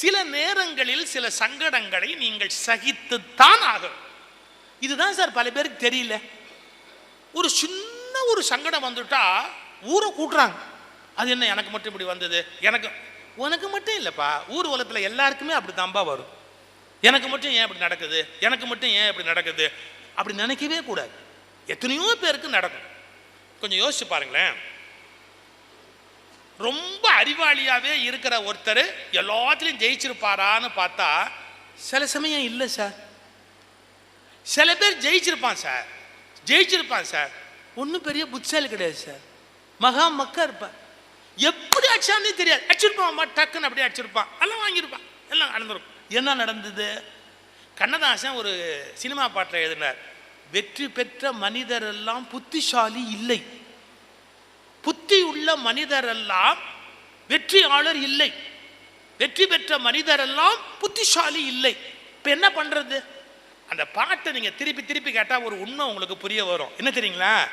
சில நேரங்களில் சில சங்கடங்களை நீங்கள் சகித்துத்தான் ஆகும் இதுதான் சார் பல பேருக்கு தெரியல. ஒரு சின்ன ஒரு சங்கடம் வந்துட்டா ஊரை கூட்டுறாங்க. அது என்ன எனக்கு மட்டும் இப்படி வந்தது? எனக்கு உனக்கு மட்டும் இல்லைப்பா ஊர் உலகத்தில் எல்லாருக்குமே அப்படி தான்பா வரும். எனக்கு மட்டும் ஏன் இப்படி நடக்குது? எனக்கு மட்டும் ஏன் இப்படி நடக்குது? அப்படி நினைக்கவே கூடாது. எத்தனையோ பேருக்கு நடக்கும். கொஞ்சம் யோசிச்சு பாருங்களேன். ரொம்ப அறிவாளியாகவே இருக்கிற ஒருத்தர் எல்லாத்துலேயும் ஜெயிச்சிருப்பாரான்னு பார்த்தா சில சமயம் இல்லை சார். சில பேர் ஜெயிச்சிருப்பான் சார். ஜெயிச்சிருப்பான் சார். ஒன்றும் பெரிய புத்திசாலி கிடையாது சார். மகா மக்கா இருப்பான் எப்படி அடிச்சான்னு தெரியாது. அடிச்சிருப்பான் அம்மா டக்குன்னு அப்படியே அடிச்சிருப்பான். எல்லாம் வாங்கியிருப்பான். எல்லாம் நடந்திருக்கும் என்ன நடந்தது? கண்ணதாசன் ஒரு சினிமா பாட்டில் எழுதினார் வெற்றி பெற்ற மனிதர் எல்லாம் புத்திசாலி இல்லை. புத்தி உள்ள மனிதரெல்லாம் வெற்றியாளர் இல்லை. வெற்றி பெற்ற மனிதரெல்லாம் புத்திசாலி இல்லை. இப்போ என்ன பண்ணுறது அந்த பாட்டை நீங்கள் திருப்பி திருப்பி கேட்டால் ஒரு உண்மை உங்களுக்கு புரிய வரும். என்ன தெரியுங்களா?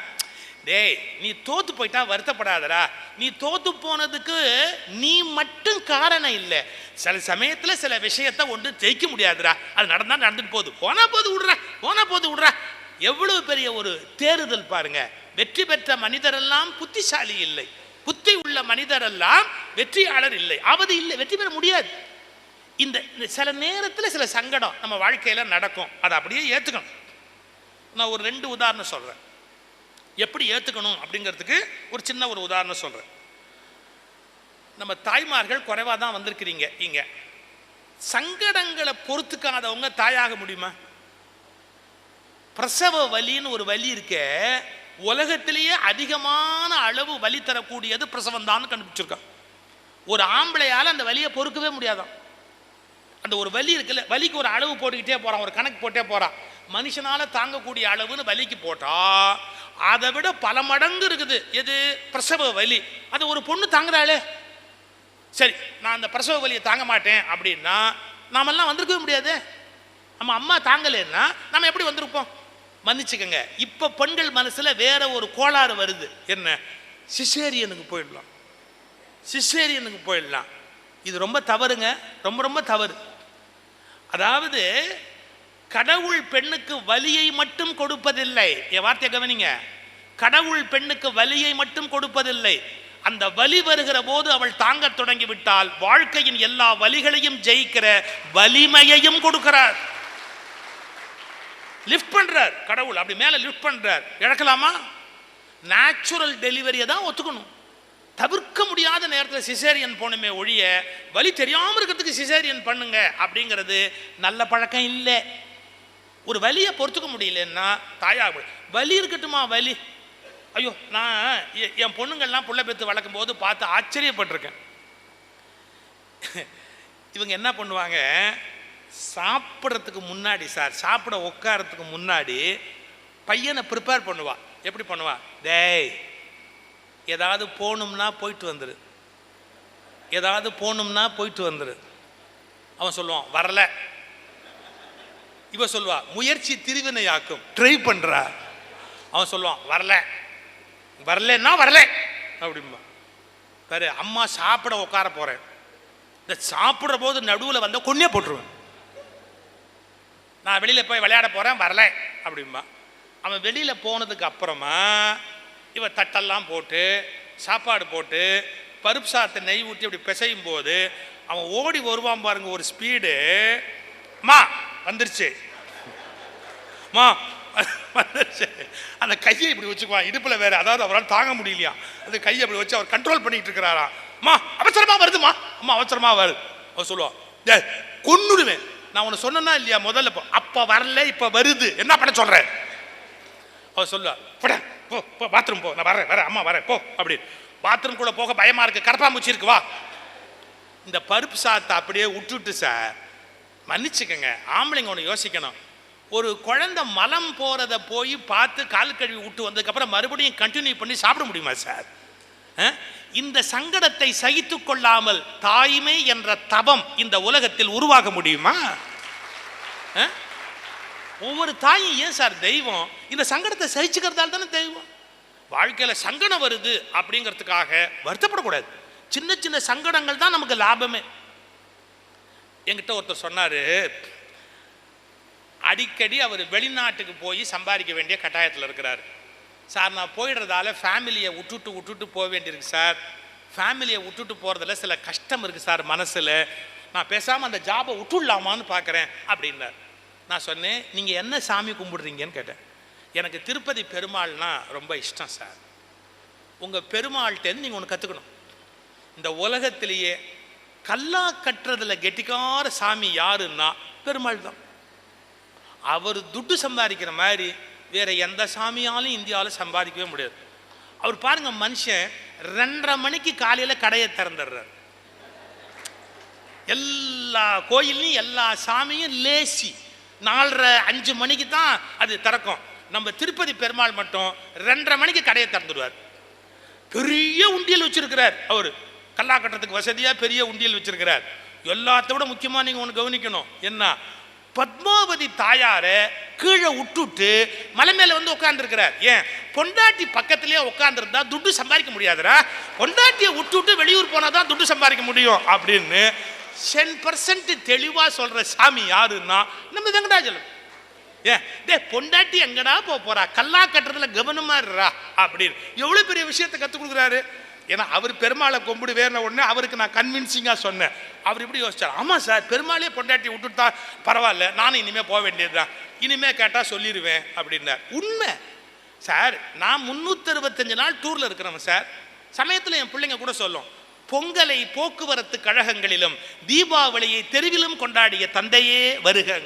டேய் நீ தோத்து போயிட்டா வருத்தப்படாதடா. நீ தோத்து போனதுக்கு நீ மட்டும் காரணம் இல்லை. சில சமயத்தில் சில விஷயத்த ஒன்று ஜெயிக்க முடியாதுடா. அது நடந்தால் நடந்துட்டு போகுது. போனால் போது விடுறா. போனால் போது விடுறா. எவ்வளவு பெரிய ஒரு தேறுதல் பாருங்கள் வெற்றி பெற்ற மனிதரெல்லாம் புத்திசாலி இல்லை. புத்தி உள்ள மனிதரெல்லாம் வெற்றியாளர் இல்லை. அவது இல்லை. வெற்றி பெற முடியாது. இந்த சில நேரத்தில் சில சங்கடம் நம்ம வாழ்க்கையில நடக்கும். அதை அப்படியே ஏற்றுக்கணும் நான் ஒரு ரெண்டு உதாரணம் சொல்றேன். எப்படி ஏற்றுக்கணும் அப்படிங்கிறதுக்கு ஒரு சின்ன ஒரு உதாரணம் சொல்றேன். நம்ம தாய்மார்கள் குறைவாக தான் வந்திருக்கிறீங்க இங்க. சங்கடங்களை பொறுத்துக்காதவங்க தாயாக முடியுமா? பிரசவ வலின்னு ஒரு வலி இருக்கே. உலகத்திலேயே அதிகமான அளவு வலி தரக்கூடியது பிரசவம் தான் கண்டுபிடிச்சிருக்கான். ஒரு ஆம்பளையால் அந்த வலியை பொறுக்கவே முடியாதான். அந்த ஒரு வலி இருக்குல்ல வலிக்கு ஒரு அளவு போட்டுக்கிட்டே போகிறான் ஒரு கணக்கு போட்டே போகிறான் மனுஷனால் தாங்கக்கூடிய அளவுன்னு வலிக்கு போட்டா அதை விட பல மடங்கு இருக்குது. எது? பிரசவ வலி. அது ஒரு பொண்ணு தாங்குறாளே. சரி நான் அந்த பிரசவ வலியை தாங்க மாட்டேன் அப்படின்னா நாமெல்லாம் வந்திருக்கவே முடியாது. நம்ம அம்மா தாங்கலைன்னா நம்ம எப்படி வந்திருப்போம்? மன்னிச்சுக்கோங்க. இப்போ பெண்கள் மனசில் வேற ஒரு கோளாறு வருது. என்ன? சிசேரியனுக்கு போயிடலாம். சிசேரியனுக்கு போயிடலாம். இது ரொம்ப தவறுங்க. ரொம்ப ரொம்ப தவறு. அதாவது கடவுள் பெண்ணுக்கு வலியை மட்டும் கொடுப்பதில்லை. என் வார்த்தையை கவனிங்க. கடவுள் பெண்ணுக்கு வலியை மட்டும் கொடுப்பதில்லை. அந்த வலி வருகிற போது அவள் தாங்கத் தொடங்கி விட்டால் வாழ்க்கையின் எல்லா வலிகளையும் ஜெயிக்கிற வலிமையையும் கொடுக்கிறார். லிஃப்ட் பண்ணுறார் கடவுள் அப்படி மேலே லிஃப்ட் பண்ணுறார் இழக்கலாமா? நேச்சுரல் டெலிவரியை தான் ஒத்துக்கணும். தவிர்க்க முடியாத நேரத்தில் சிசேரியன் போகணுமே ஒழிய வலி தெரியாமல் இருக்கிறதுக்கு சிசேரியன் பண்ணுங்க அப்படிங்கிறது நல்ல பழக்கம் இல்லை. ஒரு வலியை பொறுத்துக்க முடியலன்னா தாயாக வலி இருக்கட்டுமா வலி? ஐயோ நான் எ- என் பொண்ணுங்கள்லாம் புள்ள பெற்று வளர்க்கும் போது பார்த்து ஆச்சரியப்பட்டிருக்கேன். இவங்க என்ன பண்ணுவாங்க? சாப்பிட்றதுக்கு முன்னாடி சார் சாப்பிட உட்காரத்துக்கு முன்னாடி பையனை ப்ரிப்பேர் பண்ணுவா. எப்படி பண்ணுவா? டேய் ஏதாவது போகணும்னா போயிட்டு வந்துரு. ஏதாவது போகணும்னா போயிட்டு வந்துரு. அவன் சொல்லுவான் வரல. இவ சொல்லுவா முயற்சி திருவினையாக்கும். ட்ரை பண்ணுறா அவன் சொல்லுவான் வரல. வரலன்னா வரல. அப்படிம்பா. பாரு அம்மா சாப்பிட உட்கார போகிறேன் இந்த சாப்பிட்ற போது நடுவில் வந்தால் கொன்னே போட்டுருவேன். நான் வெளியில் போய் விளையாட போகிறேன் வரல அப்படிம்பா. அவன் வெளியில் போனதுக்கு அப்புறமா இவன் தட்டெல்லாம் போட்டு சாப்பாடு போட்டு பருப்பு சாத்தை நெய் ஊற்றி அப்படி பிசையும் போது அவன் ஓடி வருவான் பாருங்க ஒரு ஸ்பீடு மா வந்துருச்சு. மா வந்துருச்சு. அந்த கையை இப்படி வச்சுக்குவான் இடுப்பில் வேற அதாவது அவரால் தாங்க முடியலையா? அந்த கையை அப்படி வச்சு அவர் கண்ட்ரோல் பண்ணிட்டு இருக்கிறாரா மா அவசரமாக வருதுமா? அம்மா அவசரமாக வருது அவர் சொல்லுவான் டேய் கொன்னுடுவேன். நான் ஒன்று சொன்னேன்னா இல்லையா முதல்ல அப்போ வரல இப்போ வருது. என்ன பண்ண சொல்கிறேன் அவர் சொல்லுவா போட போ போ பாத்ரூம் போ. நான் வரேன் வரேன். அம்மா வரேன். போ அப்படி. பாத்ரூம்குள்ள போக பயமா இருக்கு. கரப்பாம்பூச்சி இருக்கு வா. இந்த பருப்பு சாத்தை அப்படியே விட்டுட்டு சார் மன்னிச்சுக்கோங்க. ஆம்பளைங்க ஒன்று யோசிக்கணும். ஒரு குழந்தை மலம் போகிறத போய் பார்த்து கால் கழுவி விட்டு வந்ததுக்கப்புறம் மறுபடியும் கண்டினியூ பண்ணி சாப்பிட முடியுமா சார் இந்த சங்கடத்தை சகித்து கொள்ளாமல் தாய்மை என்ற தபம் இந்த உலகத்தில் உருவாக முடியுமா? ஒவ்வொரு தாயும் ஏன் சார் தெய்வம்? இந்த சங்கடத்தை சகிச்சுக்கிறதால தானே தெய்வம்? வாழ்க்கையில சங்கடம் வருது அப்படிங்கிறதுக்காக வருத்தப்படக்கூடாது. சின்ன சின்ன சங்கடங்கள் தான் நமக்கு லாபமே. என்கிட்ட ஒருத்தர் சொன்னார் அடிக்கடி அவர் வெளிநாட்டுக்கு போய் சம்பாதிக்க வேண்டிய கட்டாயத்தில் இருக்கிறார். சார் நான் போயிடுறதால ஃபேமிலியை விட்டுட்டு விட்டுட்டு போக வேண்டியிருக்கு சார். ஃபேமிலியை விட்டுட்டு போகிறதுல சில கஷ்டம் இருக்குது சார் மனசில். நான் பேசாமல் அந்த ஜாபை விட்டுடலாமான்னு பார்க்குறேன் அப்படின்னார். நான் சொன்னேன் நீங்கள் என்ன சாமி கும்பிடுறீங்கன்னு கேட்டேன். எனக்கு திருப்பதி பெருமாள்னா ரொம்ப இஷ்டம் சார். உங்கள் பெருமாள்கிட்டேருந்து நீங்கள் ஒன்று கற்றுக்கணும் இந்த உலகத்திலேயே கல்லா கட்டுறதுல கெட்டிக்கார சாமி யாருன்னா பெருமாள் தான். அவர் துட்டு சம்பாதிக்கிற மாதிரி வேற எந்த சாமியாலும் இந்தியாவில் சம்பாதிக்கவே முடியாது. அவர் பாருங்க மனுஷன் ரெண்டரை மணிக்கு காலையில் கடையை திறந்துடுறார். எல்லா கோயிலையும் எல்லா சாமியும் லேசி. நாலரை அஞ்சு மணிக்கு தான் அது திறக்கும். நம்ம திருப்பதி பெருமாள் மட்டும் ரெண்டரை மணிக்கு கடையை திறந்துடுவார். பெரிய உண்டியல் வச்சிருக்கிறார். அவர் கல்லா கட்டுறதுக்கு வசதியா பெரிய உண்டியல் வச்சிருக்கிறார். எல்லாத்த விட முக்கியமா நீங்க ஒன்று கவனிக்கணும். என்ன? பத்மாவதி தாயாரை கீழே விட்டுட்டு மலை மேலே வந்து உட்காந்துருக்கிறார் ஏன்? பொண்டாட்டி பக்கத்திலே உட்காந்துருந்தா துட்டு சம்பாதிக்க முடியாதுடா. பொண்டாட்டியை விட்டுட்டு வெளியூர் போனால் தான் துட்டு சம்பாதிக்க முடியும் அப்படின்னு சென் பர்சன்ட் தெளிவாக சொல்கிற சாமி யாருன்னா நம்ம வெங்கடாஜலம். ஏன்? டே பொண்டாட்டி எங்கடா போக போகிறா கல்லா கட்டுறதுல கவனமா இருறா அப்படின்னு. எவ்வளோ பெரிய விஷயத்தை கற்றுக் கொடுக்குறாரு? ஏன்னா அவர் பெருமாளை கும்பிடு வேறின உடனே அவருக்கு நான் கன்வின்சிங்காக சொன்னேன். அவர் இப்படி யோசிச்சார். ஆமாம் சார் பெருமாளே பொண்டாட்டி விட்டுட்டா பரவாயில்ல நானும் இனிமேல் போக வேண்டியதுதான். இனிமேல் கேட்டால் சொல்லிடுவேன் அப்படின்னார். உண்மை. சார் நான் முந்நூற்றறுபத்தஞ்சு அறுபத்தஞ்சு நாள் டூரில் இருக்கிறவன் சார். சமயத்தில் என் பிள்ளைங்க கூட சொல்லும். பொங்கலை போக்குவரத்து கழகங்களிலும் தீபாவளியை தெருவிலும் கொண்டாடிய தந்தையே வருக.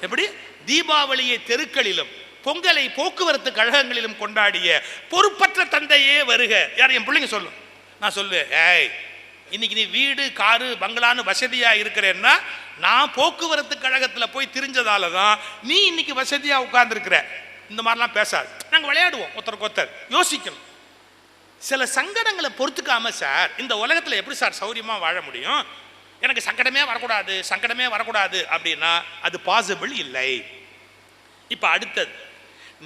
எப்படி? தீபாவளியை தெருக்களிலும். பொங்கலை போக்குவரத்து கழகங்களிலும் கொண்டாடிய பொறுப்பற்ற தந்தையே வருக. யார் என் பிள்ளைங்க சொல்லும் நான் சொல்லுவேன் ஏய் இன்னைக்கு நீ வீடு காரு பங்களான்னு வசதியாக இருக்கிறேன்னா நான் போக்குவரத்து கழகத்தில் போய் திரிஞ்சதால தான் நீ இன்னைக்கு வசதியாக உட்கார்ந்துருக்கிற. இந்த மாதிரிலாம் பேசாது. நாங்கள் விளையாடுவோம் ஒருத்தருக்கு ஒருத்தர். யோசிக்கணும். சில சங்கடங்களை பொறுத்துக்காம சார் இந்த உலகத்தில் எப்படி சார் சௌரியமாக வாழ முடியும்? எனக்கு சங்கடமே வரக்கூடாது சங்கடமே வரக்கூடாது. அப்படின்னா அது பாசிபிள் இல்லை. இப்போ அடுத்தது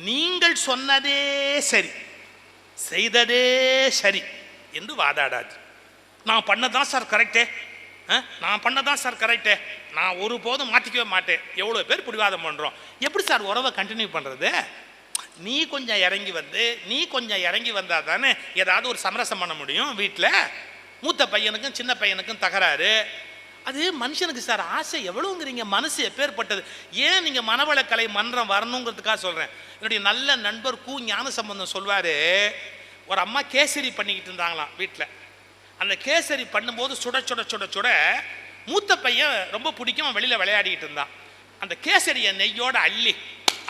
நீங்கள் சொன்னதே சரி செய்ததே சரி என்று வாதாடாது. நான் பண்ணதான் சார் கரெக்டே நான் பண்ணதான் சார் கரெக்டே நான் ஒருபோதும் மாற்றிக்கவே மாட்டேன். எவ்வளோ பேர் பிடிவாதம் பண்ணுறோம் எப்படி சார் உறவை கண்டினியூ பண்ணுறது நீ கொஞ்சம் இறங்கி வந்து நீ கொஞ்சம் இறங்கி வந்தால் தானே ஏதாவது ஒரு சமரசம் பண்ண முடியும் வீட்டில் மூத்த பையனுக்கும் சின்ன பையனுக்கும் தகராறு. அது மனுஷனுக்கு சார் ஆசை எவ்வளோங்கிறீங்க மனசு எப்பேற்பட்டது? ஏன் நீங்கள் மனவளக்கலை மன்றம் வரணுங்கிறதுக்காக சொல்கிறேன் என்னுடைய நல்ல நண்பர் கூ ஞான சம்பந்தம் சொல்வார் ஒரு அம்மா கேசரி பண்ணிக்கிட்டு இருந்தாங்களாம் வீட்டில் அந்த கேசரி பண்ணும்போது சுட சுட சுட சுட மூத்த பையன் ரொம்ப பிடிக்கும் வெளியில் விளையாடிக்கிட்டு இருந்தான். அந்த கேசரியை நெய்யோடு அள்ளி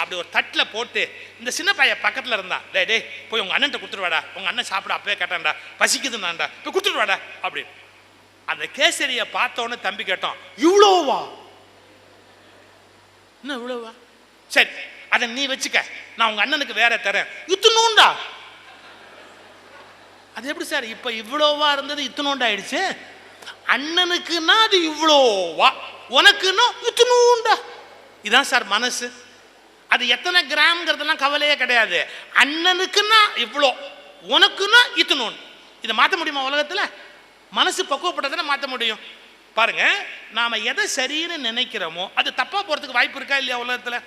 அப்படி ஒரு தட்டில் போட்டு இந்த சின்ன பையன் பக்கத்தில் இருந்தான். டே டேய் போய் உங்கள் அண்ணன்ட்ட கொடுத்துருவாடா உங்கள் அண்ணன் சாப்பிட அப்பவே கேட்டான்டா. பசிக்குதுன்னாண்டா போய் கொடுத்துருவாடா அப்படின்னு அந்த கேசரியை பார்த்தோன்னே தம்பி கேட்டான் இவ்வளோவா என்ன இவ்வளோவா சரி அதை நீ வச்சுக்க. நான் உங்கள் அண்ணனுக்கு வேற தரேன். இத்தனோண்டா? அது எப்படி சார்? இப்போ இவ்வளோவா இருந்தது இத்தனோண்டா ஆயிடுச்சு. அண்ணனுக்குன்னா அது இவ்வளோவா உனக்குன்னா இத்தனோண்டா? இதுதான் சார் மனசு. அது எத்தனை கிராம்ங்கிறதெல்லாம் கவலையே கிடையாது. அண்ணனுக்குன்னா இவ்வளோ உனக்குன்னா இத்தனோண்டு. இதை மாற்ற முடியுமா உலகத்தில்? மனசு பக்குவப்பட்டதானே மாற்ற முடியும். பாருங்க நாம எதை சரின்னு நினைக்கிறோமோ அது தப்பா போறதுக்கு வாய்ப்பு இருக்கா இல்லையா உலகத்தில்?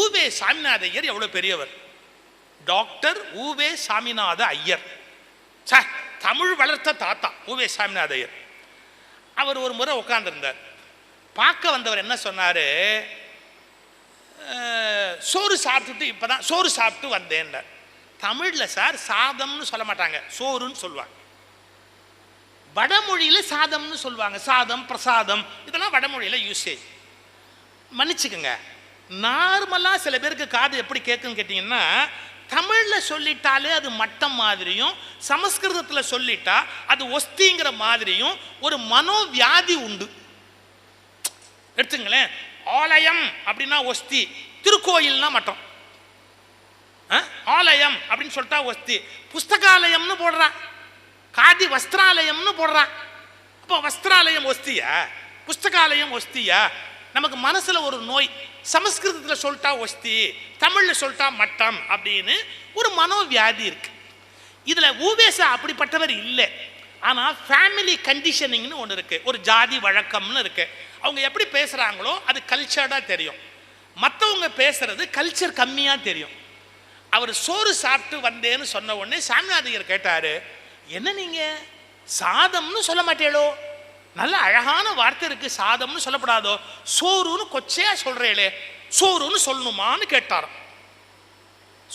ஊவே சாமிநாத ஐயர் எவ்வளவு பெரியவர்? டாக்டர் ஊவே சாமிநாத ஐயர். சார் தமிழ் வளர்த்த தாத்தா ஊவே சாமிநாத ஐயர். அவர் ஒரு முறை உட்காந்துருந்தார் பார்க்க வந்தவர் என்ன சொன்னாரு? சோறு சாப்பிட்டுட்டு இப்பதான் சோறு சாப்பிட்டு வந்தேன்னார். தமிழ்ல சார் சாதம்னு சொல்ல மாட்டாங்க சோறுன்னு சொல்லுவாங்க. வடமொழியில் சாதம்னு சொல்லுவாங்க. சாதம் பிரசாதம் இதெல்லாம் வடமொழியில் யூசேஜ் மன்னிச்சுக்கோங்க. நார்மலாக சில பேருக்கு காது எப்படி கேட்குன்னு கேட்டிங்கன்னா தமிழில் சொல்லிட்டாலே அது மட்டம் மாதிரியும் சமஸ்கிருதத்தில் சொல்லிட்டா அது ஒஸ்திங்கிற மாதிரியும் ஒரு மனோவியாதி உண்டு. எடுத்துங்களேன். ஆலயம் அப்படின்னா ஒஸ்தி. திருக்கோயில்னா மட்டம். ஆ? ஆலயம் அப்படின்னு சொல்லிட்டா ஒஸ்தி. புஸ்தகாலயம்னு போடுறான் காதி வஸ்திராலயம்னு போடுறான் அப்போ வஸ்திராலயம் ஒஸ்தியா? புஸ்தகாலயம் ஒஸ்தியா? நமக்கு மனசில் ஒரு நோய் சமஸ்கிருதத்தில் சொல்லிட்டா ஒஸ்தி தமிழில் சொல்லிட்டா மட்டம் அப்படின்னு ஒரு மனோவியாதி இருக்கு. இதில் ஊவேசா அப்படிப்பட்டவர் இல்லை. ஆனால் ஃபேமிலி கண்டிஷனிங்னு ஒன்று இருக்குது ஒரு ஜாதி வழக்கம்னு இருக்குது அவங்க எப்படி பேசுகிறாங்களோ அது கல்ச்சர்டாக தெரியும். மற்றவங்க பேசுறது கல்ச்சர் கம்மியாக தெரியும். அவர் சோறு சாப்பிட்டு வந்தேன்னு சொன்ன உடனே சாமிநாதையர் கேட்டார் என்ன நீங்க? சாதம்னு சொல்ல மாட்டேளோ? நல்ல அழகான வார்த்தை இருக்கு சாதம்னு சொல்லப்படாதோ? சோறுன்னு கொச்சையா சொல்றேளே. சோறுன்னு சொல்லணுமான்னு கேட்டார்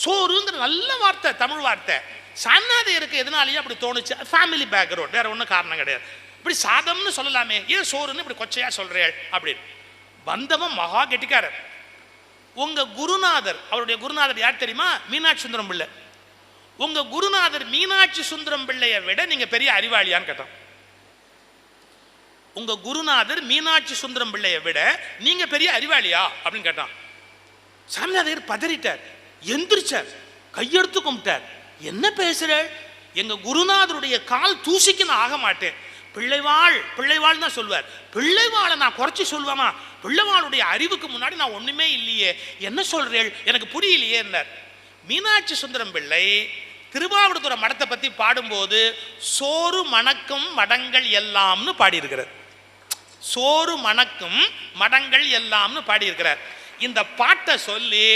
சோறுங்கிற நல்ல வார்த்தை தமிழ் வார்த்தை. சாமிநாதையருக்கு எதனாலேயே அப்படி தோணுச்சு? ஃபேமிலி பேக்ரவுண்ட் வேற ஒன்றும் காரணம் கிடையாது. இப்படி சாதம்னு சொல்லலாமே ஏன் சோறுன்னு இப்படி கொச்சையா சொல்றேள்? அப்படின்னு. வந்தவன் மகா கெட்டிக்காரர். உங்க குருநாதர் அவருடைய குருநாதர் யார் தெரியுமா? மீனாட்சி சுந்தரம் பிள்ளை. உங்க குருநாதர் மீனாட்சி சுந்தரம் பிள்ளையை விட நீங்க பெரிய அறிவாளியான்னு கேட்டான் உங்க குருநாதர் மீனாட்சி சுந்தரம் பிள்ளையை விட நீங்க பெரிய அறிவாளியா? அப்படின்னு கேட்டான் சாமிநாதர் பதறிட்டார். எந்திரிச்சார். கையெடுத்து கும்பிட்டார். என்ன பேசுற? எங்க குருநாதருடைய கால் தூசிக்கு நான் ஆக மாட்டேன். பிள்ளைவாள் பிள்ளைவாள் தான் சொல்வார் பிள்ளைவாளை நான் குறைச்சி சொல்லுவேமா பிள்ளைவாளுடைய அறிவுக்கு முன்னாடி நான் ஒண்ணுமே இல்லையே. என்ன சொல்றேள்? எனக்கு புரியலையே என்றார் மீனாட்சி சுந்தரம் பிள்ளை திருவாவடுதுறை மடத்தை பற்றி பாடும்போது சோறு மணக்கும் மடங்கள் எல்லாம்னு பாடியிருக்கிறார். சோறு மணக்கும் மடங்கள் எல்லாம்னு பாடியிருக்கிறார். இந்த பாட்டை சொல்லி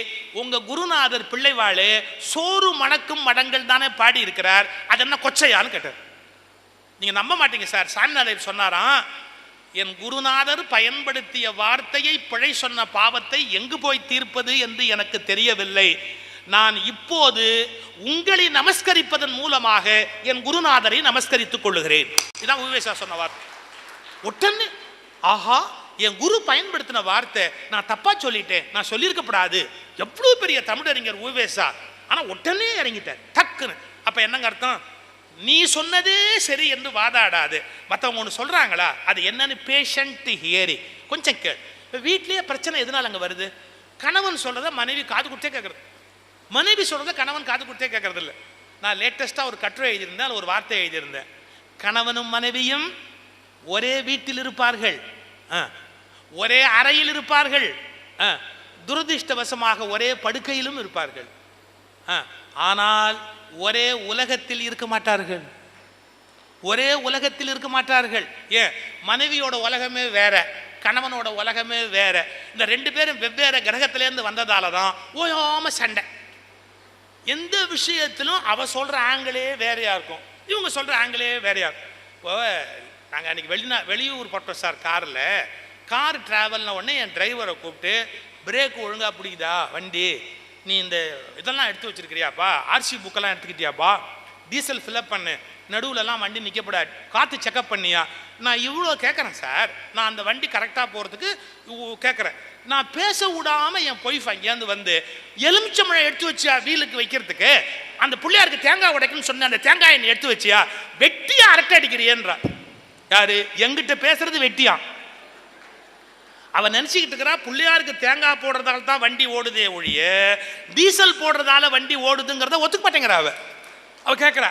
உங்கள் குருநாதர் பிள்ளைவாளு சோறு மணக்கும் மடங்கள் தானே பாடி இருக்கிறார் அது என்ன கொச்சையான்னு கேட்டார். நீங்கள் நம்ப மாட்டீங்க சார். சாமிநாதர் சொன்னாராம் என் குருநாதர் பயன்படுத்திய வார்த்தையை பிழை சொன்ன பாவத்தை எங்கு போய் தீர்ப்பது என்று எனக்கு தெரியவில்லை. நான் இப்போது உங்களை நமஸ்கரிப்பதன் மூலமாக என் குருநாதரை நமஸ்கரித்துக் கொள்ளுகிறேன். இதான் உவேசா சொன்ன வார்த்தை. உடனே ஆஹா என் குரு பயன்படுத்தின வார்த்தை. நான் தப்பா சொல்லிட்டேன். நான் சொல்லியிருக்கப்படாது. எவ்வளவு பெரிய தமிழறிஞர் உவேசா ஆனா உடனே இறங்கிட்டார். டக்குன்னு. அப்ப என்னங்க அர்த்தம்? நீ சொன்னதே சரி என்று வாதாடாது. மற்றவங்க ஒன்று சொல்றாங்களா? அது என்னன்னு பேஷண்ட் ஹியரி கொஞ்சம் கேள். இப்போ வீட்லேயே பிரச்சனை எதனால அங்கே வருது? கணவன் சொல்றத மனைவி காது கொடுத்தே கேட்கறது மனைவி சொல்றத கணவன் காது கொடுத்தே கேட்கறது இல்லை நான் லேட்டஸ்ட்டாக ஒரு கட்டுரை எழுதியிருந்தேன் ஒரு வார்த்தை எழுதியிருந்தேன் கணவனும் மனைவியும் ஒரே வீட்டில் இருப்பார்கள் ஆ. ஒரே அறையில் இருப்பார்கள் ஆ. ஒரே படுக்கையிலும் இருப்பார்கள் ஆ. ஆனால் ஒரே உலகத்தில் இருக்க மாட்டார்கள் ஒரே உலகத்தில் இருக்க மாட்டார்கள் ஏன் மனைவியோட உலகமே வேற கணவனோட உலகமே வேற இந்த ரெண்டு பேரும் வெவ்வேறு கிரகத்திலேருந்து வந்ததால தான் ஓயாம சண்டை எந்த விஷயத்திலும் அவ சொல்ற ஆங்கிளே வேறையா இருக்கும். இவங்க சொல்ற ஆங்கிளே வேறையா இருக்கும். இப்போ நாங்கள் அன்னைக்கு வெளிநா வெளியூர் பட்டோம் சார் காரில் கார் டிராவல்ன உடனே என் டிரைவரை கூப்பிட்டு பிரேக் ஒழுங்காக பிடிக்குதா? வண்டி நீ இந்த இதெல்லாம் எடுத்து வச்சிருக்கிறியாப்பா? ஆர்சி புக்கெல்லாம் எடுத்துக்கிட்டியாப்பா? டீசல் ஃபில்அப் பண்ணு. நடுவுலலாம் வண்டி நிற்கப்படாது காற்று செக்கப் பண்ணியா? நான் இவ்வளோ கேட்குறேன் சார். நான் அந்த வண்டி கரெக்டாக போகிறதுக்கு கேட்குறேன் நான் பேச விடாமல் என் பொய்ஃப் அங்கேருந்து வந்து எலுமிச்சம்பழம் எடுத்து வச்சியா வீலுக்கு வைக்கிறதுக்கு? அந்த பிள்ளையாருக்கு தேங்காய் உடைக்குன்னு சொன்ன அந்த தேங்காயை என்னை எடுத்து வச்சியா? வெட்டியா அரட்டை அடிக்கிறியன்றா. யாரு? எங்கிட்ட பேசுறது வெட்டியா? அவன் நினச்சிக்கிட்டு இருக்கிறா பிள்ளையாருக்கு தேங்காய் போடுறதால தான் வண்டி ஓடுதே ஒழிய டீசல் போடுறதால வண்டி ஓடுதுங்கிறத ஒத்துக்க மாட்டேங்கிறா அவ அவ கேட்குறா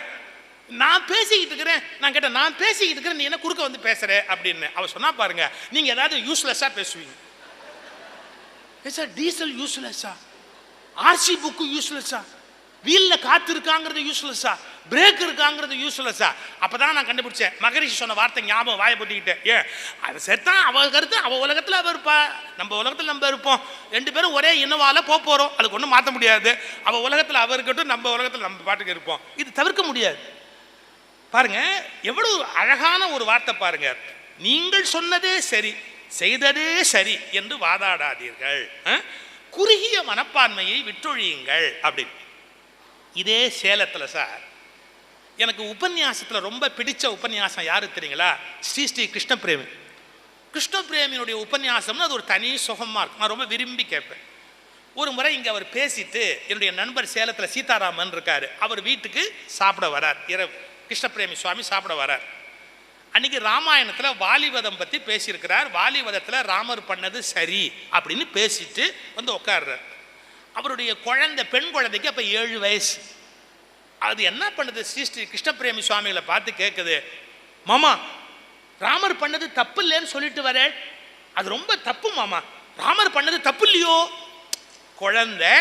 நான் பேசிக்கிட்டு இருக்கிறேன் நான் கேட்டேன் நான் பேசிக்கிட்டு இருக்கிறேன் நீ என்ன குறுக்க வந்து பேசுற? அப்படின்னு. அவ சொன்னா பாருங்க நீங்க ஏதாவது யூஸ்லெஸ்ஸாக பேசுவீங்க. சார் டீசல் யூஸ்லெஸ்ஸா ஆர்சி புக்கு யூஸ்லெஸ்ஸா வீலில் காற்று இருக்காங்கிறது யூஸ்லெஸ்ஸா பிரேக் இருக்காங்கிறது யூஸ்லெஸ்ஸா அப்பதான் நான் கண்டுபிடிச்சேன். மகரிஷி சொன்ன வார்த்தை ஞாபகம் வாயை போட்டிக்கிட்டேன் ஏன் அது செத்தான் அவள் கருத்து அவள் உலகத்தில் அவள் இருப்பா. நம்ம உலகத்தில் நம்ம இருப்போம். ரெண்டு பேரும் ஒரே இனவால போக அதுக்கு ஒன்றும் மாற்ற முடியாது. அவள் உலகத்தில் அவள் இருக்கட்டும் நம்ம உலகத்தில் நம்ம பாட்டுக்கு இருப்போம். இது தவிர்க்க முடியாது. பாருங்க எவ்வளவு அழகான ஒரு வார்த்தை பாருங்க. நீங்கள் சொன்னதே சரி. செய்ததே சரி என்று வாதாடாதீர்கள். குறுகிய மனப்பான்மையை விட்டொழியுங்கள் அப்படின்னு. இதே சேலத்தில் சார் எனக்கு உபன்யாசத்தில் ரொம்ப பிடிச்ச உபன்யாசம் யாரு தெரியுங்களா? ஸ்ரீ ஸ்ரீ கிருஷ்ணபிரேமி கிருஷ்ணபிரேமியினுடைய உபன்யாசம்னு அது ஒரு தனி சுகமாக இருக்கும். நான் ரொம்ப விரும்பி கேட்பேன். ஒரு முறை இங்கே அவர் பேசிட்டு என்னுடைய நண்பர் சேலத்தில் சீதாராமன் இருக்கார். அவர் வீட்டுக்கு சாப்பிட வரார். இரவு. கிருஷ்ணபிரேமி சுவாமி சாப்பிட வரார். அன்னைக்கு ராமாயணத்தில் வாலிவதம் பற்றி பேசியிருக்கிறார். வாலிவதத்தில் ராமர் பண்ணது சரி அப்படின்னு பேசிட்டு வந்து உட்கார்றார் அவருடைய குழந்தை பெண் குழந்தைக்கு அப்போ ஏழு வயசு. அது என்ன பண்ணுது? ஸ்ரீ ஸ்ரீ கிருஷ்ணபிரேமி சுவாமிகளை பார்த்து கேட்குது மாமா ராமர் பண்ணது தப்பு இல்லைன்னு சொல்லிட்டு வரேன் அது ரொம்ப தப்பு மாமா. ராமர் பண்ணது தப்பு இல்லையோ குழந்தை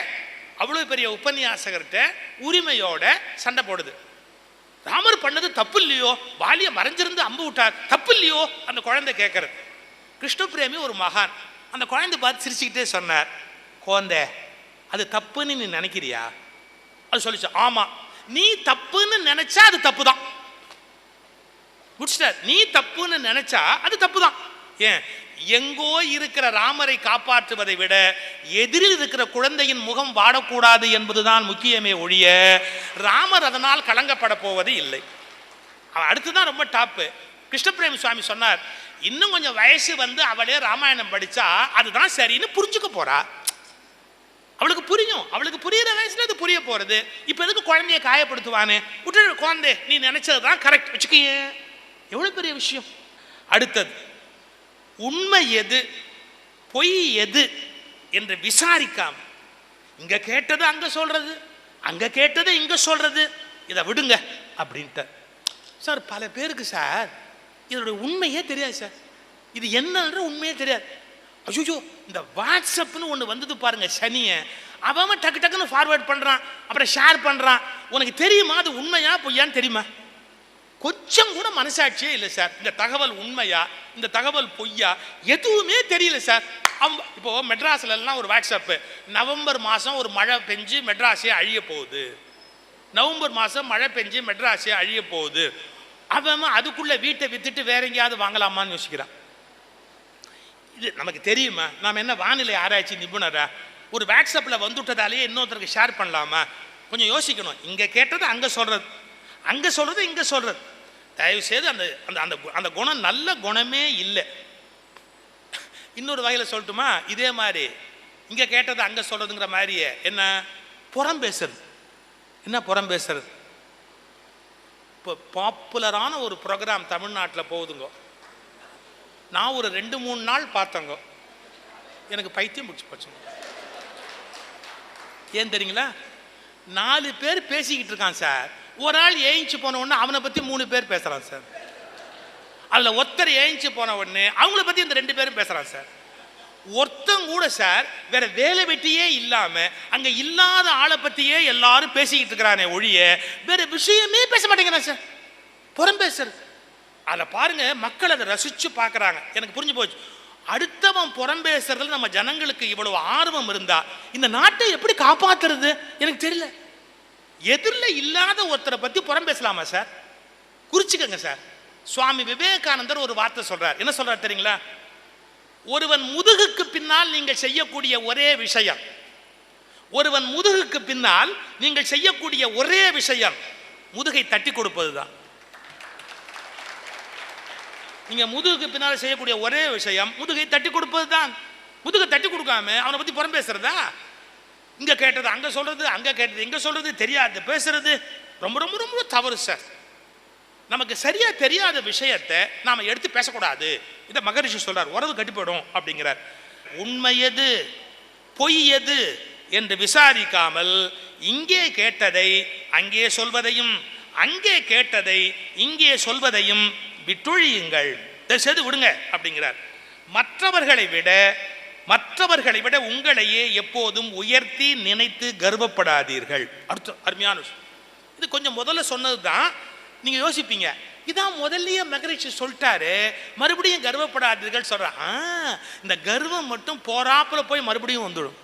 அவ்வளோ பெரிய உபன்யாசகர்கிட்ட உரிமையோட சண்டை போடுது. ராமர் பண்ணது தப்பு இல்லையோ வாலிய மறைஞ்சிருந்து அம்பு விட்டார் தப்பு இல்லையோ அந்த குழந்தை கேட்கறது. கிருஷ்ணபிரேமி ஒரு மகான். அந்த குழந்தை பார்த்து சிரிச்சுக்கிட்டே சொன்னார் குழந்தை அது தப்புன்னு நீ நினைக்கிறியா? அது சொல்லிச்சு ஆமா. நீ தப்புன்னு நினைச்சா அது தப்பு தான் முடிச்சிட்டார். நீ தப்புன்னு நினைச்சா அது தப்பு தான் ஏன் எங்கோ இருக்கிற ராமரை காப்பாற்றுவதை விட எதிரில் இருக்கிற குழந்தையின் முகம் வாடக்கூடாது என்பதுதான் முக்கியமே ஒழிய ராமர் அதனால் கலங்கப்பட போவது இல்லை. அடுத்துதான் ரொம்ப டாப்பு. கிருஷ்ணபிரேமி சுவாமி சொன்னார் இன்னும் கொஞ்சம் வயசு வந்து அவளே ராமாயணம் படிச்சா அதுதான் சரின்னு புரிஞ்சுக்க போறா. அவளுக்கு புரியும். அவளுக்கு புரியுற வயசுல அது புரிய போறது. இப்ப எதுக்கு குழந்தைய காயப்படுத்துவானு விட்டு குழந்தை நீ நினைச்சது தான் கரெக்ட் வச்சுக்கிய. எவ்வளவு பெரிய விஷயம். அடுத்தது உண்மை எது? பொய் எது? என்று விசாரிக்காம. இங்க கேட்டது அங்க சொல்றது அங்க கேட்டது இங்க சொல்றது. இதை விடுங்க அப்படின்ட்டு சார் பல பேருக்கு சார் இதோட உண்மையே தெரியாது சார். இது என்னன்ற உண்மையே தெரியாது. அஜுஜோ இந்த வாட்ஸ்அப்னு ஒன்று வந்தது பாருங்க சனியை. அவன் அவன் டக்கு டக்குன்னு ஃபார்வேர்ட் பண்ணுறான் அப்புறம் ஷேர் பண்ணுறான் உனக்கு தெரியுமா அது உண்மையா பொய்யான்னு தெரியுமா? கொஞ்சம் கூட மனசாட்சியே இல்லை சார் இந்த தகவல் உண்மையா? இந்த தகவல் பொய்யா? எதுவுமே தெரியல சார் அவன் இப்போ மெட்ராஸ்லல்லாம் ஒரு வாட்ஸ்அப்பு நவம்பர் மாதம் ஒரு மழை பெஞ்சு மெட்ராஸே அழிய போகுது. நவம்பர் மாதம் மழை பெஞ்சு மெட்ராஸே அழிய போகுது. அவன் அதுக்குள்ளே வீட்டை வித்துட்டு வேற எங்கேயாவது வாங்கலாமான்னு யோசிக்கிறான். இது நமக்கு தெரியுமா? நாம் என்ன வானிலை ஆராய்ச்சி நிபுணரா? ஒரு வாட்ஸ்அப்பில் வந்துவிட்டதாலேயே இன்னொருத்தருக்கு ஷேர் பண்ணலாமா? கொஞ்சம் யோசிக்கணும். இங்கே கேட்டது அங்கே சொல்கிறது அங்கே சொல்கிறது இங்கே சொல்கிறது தயவு செய்து அந்த அந்த அந்த அந்த குணம் நல்ல குணமே இல்லை. இன்னொரு வகையில் சொல்லட்டுமா? இதே மாதிரி இங்கே கேட்டது அங்கே சொல்கிறதுங்கிற மாதிரியே என்ன? புறம் பேசுறது. என்ன புறம் பேசுறது? இப்போ பாப்புலரான ஒரு ப்ரோக்ராம் தமிழ்நாட்டில் போகுதுங்க. நான் ஒரு ரெண்டு மூணு நாள் பார்த்தேங்க. எனக்கு பைத்தியம் பிடிச்சி போச்சுங்க. ஏன் தெரியுங்களா? நாலு பேர் பேசிக்கிட்டு இருக்கான் சார். ஒரு ஆள் ஏஞ்சி போன உடனே அவனை பற்றி மூணு பேர் பேசுகிறான் சார். அதில் ஒருத்தர் ஏஞ்சி போன உடனே அவங்கள பற்றி இந்த ரெண்டு பேரும் பேசுகிறான் சார். ஒருத்தன் கூட சார் வேற வேலை வெட்டியே இல்லாமல் அங்கே இல்லாத ஆளை பற்றியே எல்லாரும் பேசிக்கிட்டு இருக்கிறானே ஒழிய வேற விஷயமே பேச மாட்டேங்கிறான் சார். புறம் பேசுறது அதில் பாருங்க மக்கள் அதை ரசிச்சு பார்க்குறாங்க. எனக்கு புரிஞ்சு போச்சு. அடுத்தவன் புறம் பேசுறதுல நம்ம ஜனங்களுக்கு இவ்வளவு ஆர்வம் இருந்தா இந்த நாட்டை எப்படி காப்பாத்துறது? எனக்கு தெரியல. எதிரில் இல்லாத ஒருத்தரை பற்றி புறம் பேசலாமா சார்? குறிச்சிக்கங்க சார். சுவாமி விவேகானந்தர் ஒரு வார்த்தை சொல்றார். என்ன சொல்றார் தெரியுங்களா? ஒருவன் முதுகுக்கு பின்னால் நீங்கள் செய்யக்கூடிய ஒரே விஷயம். ஒருவன் முதுகுக்கு பின்னால் நீங்கள் செய்யக்கூடிய ஒரே விஷயம். முதுகை தட்டி கொடுப்பது தான் நீங்க முதுகுக்கு பின்னால் செய்யக்கூடிய ஒரே விஷயம் முதுகை தட்டி கொடுப்பது தான் முதுகை தட்டி கொடுக்காம அவனை பத்தி புறம் பேசுறதா? இங்க கேட்டது அங்க சொல்றது அங்க கேட்டது இங்க சொல்றது தெரியாது பேசுறது. ரொம்ப ரொம்ப ரொம்ப தவறு சார். நமக்கு சரியா தெரியாத விஷயத்தை நாம எடுத்து பேசக்கூடாது. இதை மகரிஷி சொல்றார் உறவு கட்டி போயிடும் அப்படிங்கிறார். உண்மை எது? பொய் எது? என்று விசாரிக்காமல் இங்கே கேட்டதை அங்கே சொல்வதையும் அங்கே கேட்டதை இங்கே சொல்வதையும் விட்டொழியுங்கள். தயவு செய்து விடுங்க அப்படிங்கிறார். மற்றவர்களை விட மற்றவர்களை விட உங்களையே எப்போதும் உயர்த்தி நினைத்து கர்வப்படாதீர்கள். அடுத்த அருமையான விஷயம். இது கொஞ்சம் முதல்ல சொன்னது தான் நீங்கள் யோசிப்பீங்க இதான் முதல்லயே மகரிஷி சொல்லிட்டாரு மறுபடியும் கர்வப்படாதீர்கள் சொல்கிறான் ஆ, இந்த கர்வம் மட்டும் போறாப்புல போய் மறுபடியும் வந்துடும்.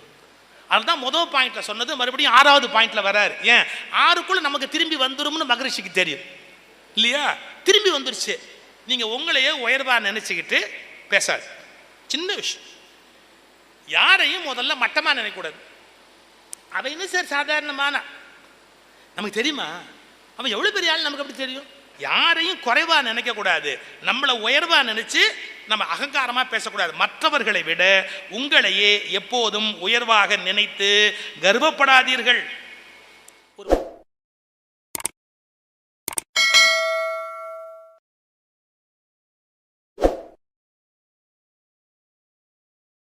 அதுதான் முதல் பாயிண்ட்ல சொன்னது மறுபடியும் ஆறாவது பாயிண்ட்ல வராரு. ஏன்? ஆறுக்குள்ள நமக்கு திரும்பி வந்துரும்னு மகரிஷிக்கு தெரியும். இல்லையா? திரும்பி வந்துருச்சு. நீங்க உங்களையே உயர்வா நினைச்சுக்கிட்டு பேசாது சின்ன விஷயம். யாரையும் முதல்ல மட்டமாக நினைக்கக்கூடாது. அவன் என்ன சார் சாதாரணமான நமக்கு தெரியுமா? அவன் எவ்வளோ பெரிய ஆள் நமக்கு அப்படி தெரியும்? யாரையும் குறைவாக நினைக்கக்கூடாது. நம்மளை உயர்வாக நினச்சி நம்ம அகங்காரமாக பேசக்கூடாது. மற்றவர்களை விட உங்களையே எப்போதும் உயர்வாக நினைத்து கர்வப்படாதீர்கள்.